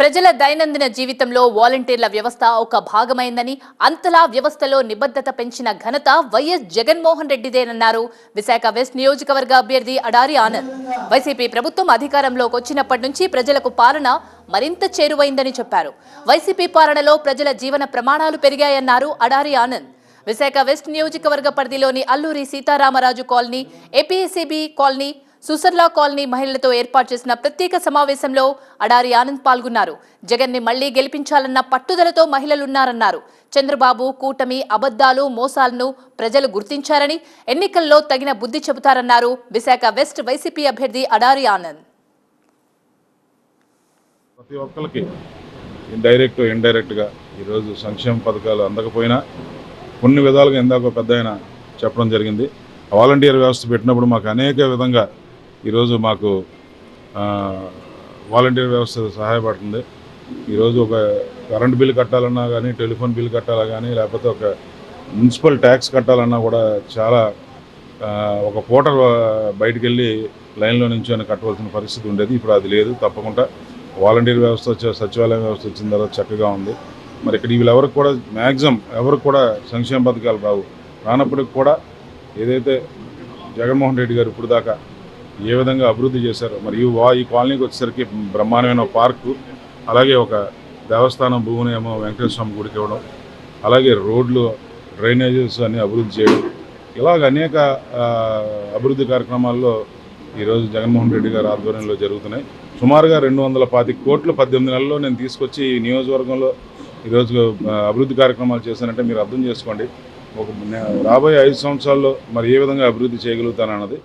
ప్రజల దైనందిన జీవితంలో వాలంటీర్ల వ్యవస్థ ఒక భాగమైందని అంతలా వ్యవస్థలో నిబద్ధత పెంచిన ఘనత వైఎస్ జగన్మోహన్ రెడ్డిదేనన్నారు. విశాఖ వెస్ట్ నియోజకవర్గ అభ్యర్థి అడారి ఆనంద్. వైసీపీ ప్రభుత్వం అధికారంలోకి వచ్చినప్పటి నుంచి ప్రజలకు పాలన మరింత చేరువైందని చెప్పారు. వైసీపీ పాలనలో ప్రజల జీవన ప్రమాణాలు పెరిగాయన్నారు అడారి ఆనంద్. విశాఖ వెస్ట్ నియోజకవర్గ పరిధిలోని Alluri Sitaramaraju colony APSCB colony Susarla colony మహిళలతో ఏర్పాటు చేసిన ప్రత్యేక సమావేశంలో అడారి ఆనంద్ పాల్గొన్నారు. జగన్ని మళ్ళీ గెలిపించాలన్న పట్టుదలతో మహిళలున్నారన్నారు. చంద్రబాబు కూటమి అబద్ధాలు మోసాలను ప్రజలు గుర్తించారని ఎన్నికల్లో తగిన బుద్ధి చెబుతారన్నారు విశాఖ వెస్ట్ వైసీపీ అభ్యర్థి అడారి ఆనంద్. ప్రతి ఒక్కరికి డైరెక్ట్ ఇండైరెక్ట్గా ఈరోజు సంక్షేమ పథకాలు అందకపోయినా కొన్ని విధాలుగా ఇందాక పెద్ద చెప్పడం జరిగింది. వాలంటీర్ వ్యవస్థ పెట్టినప్పుడు మాకు అనేక విధంగా ఈరోజు మాకు వాలంటీర్ వ్యవస్థ సహాయపడుతుంది. ఈరోజు ఒక కరెంట్ బిల్ కట్టాలన్నా కానీ టెలిఫోన్ బిల్ కట్టాలా కానీ లేకపోతే ఒక మున్సిపల్ ట్యాక్స్ కట్టాలన్నా కూడా చాలా ఒక పూట బయటికి వెళ్ళి లైన్లో నుంచి అని కట్టవలసిన పరిస్థితి ఉండేది. ఇప్పుడు అది లేదు తప్పకుండా. వాలంటీర్ వ్యవస్థ వచ్చే సచివాలయం వ్యవస్థ వచ్చిన తర్వాత చక్కగా ఉంది. మరి ఇక్కడ వీళ్ళెవరికి కూడా మ్యాక్సిమం ఎవరికి కూడా సంక్షేమ పథకాలు రావు. రానప్పటికి కూడా ఏదైతే జగన్మోహన్ రెడ్డి గారు ఇప్పుడు దాకా ఏ విధంగా అభివృద్ధి చేశారో. మరి ఈ వా ఈ కాలనీకి వచ్చేసరికి బ్రహ్మాండమైన పార్కు అలాగే ఒక దేవస్థానం భూమిని ఏమో వెంకటేశ్వర స్వామి గుడికి ఇవ్వడం అలాగే రోడ్లు డ్రైనేజెస్ అన్ని అభివృద్ధి చేయడం ఇలాగ అనేక అభివృద్ధి కార్యక్రమాల్లో ఈరోజు జగన్మోహన్ రెడ్డి గారి ఆధ్వర్యంలో జరుగుతున్నాయి. సుమారుగా రెండు వందల పాతి కోట్లు పద్దెనిమిది నెలల్లో నేను తీసుకొచ్చి ఈ నియోజకవర్గంలో ఈరోజు అభివృద్ధి కార్యక్రమాలు చేశానంటే మీరు అర్థం చేసుకోండి. ఒక రాబోయే ఐదు సంవత్సరాల్లో మరి ఏ విధంగా అభివృద్ధి చేయగలుగుతానన్నది